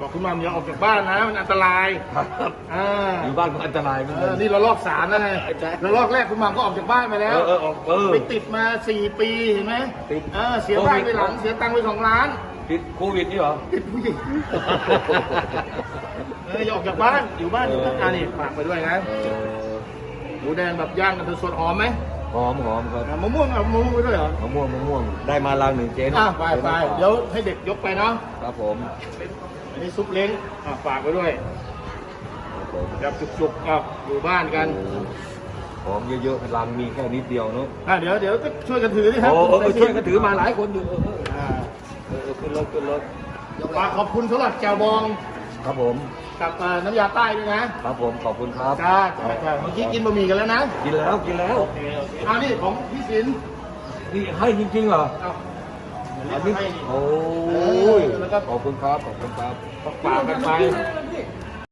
บอกคุณหมัมอย่าออกจากบ้านนะมันอันตรายครับอ่าอยู่บ้านก็อันตรายเหมือนเอกัอน นี่เราลอกสามแล้วไงใช่เราลอกแรกคุณหมัมก็ออกจากบ้านไปเอแล้วอเออออกเออไปติดมาสี่ปีเห็นไหมติด เออเสียบ้านไปหลังโควิดเสียตังค์ไปสองล้านติดโควิดนี่เหรอ ติดผู้หญิงเอออย่าออกจากบ้านอยู่บ้านอยู่บ้านอ่านี่ฝากไปด้วยนะเออหมูแดงแบบย่างกันสดๆหอมไหม หอมหอมครับอะมะม่วงเอามะม่วงไปด้วยเหรอมะม่วงมะม่วงได้มาลังหนึ่งเจ๊นะอะไปไปเดี๋ยวให้เด็กยกไปเนาะครับผมอันนี้ซุปเล้งอะฝากไปด้วยครับผมแบบจุกๆอะอยู่บ้านกันหอมเยอะๆลังมีแค่นิดเดียวเนาะอะเดี๋ยวเดี๋ยวก็ช่วยกันถือดิครัโอ้เออเออช่วยกันถือมาหลายคนอยู่เออเอออ่าเออเออขึ้นรถขึ้นรถฝากขอบคุณสำหรับแจวบองครับผม กับเอ่อน้ำยาใต้ด้วยนะ ครับผมขอบคุณครับจ้าจ้าจ้าเมื่อกี้กินบะหมี่กันแล้วนะกินแล้วกินแล้วโอเคโอเคเอานี่ของพี่สินนี่ให้จริงๆเหรอเอาอันนี้ให้โอ้ยแล้วก็ขอบคุณครับขอบคุณครับฝากกันไป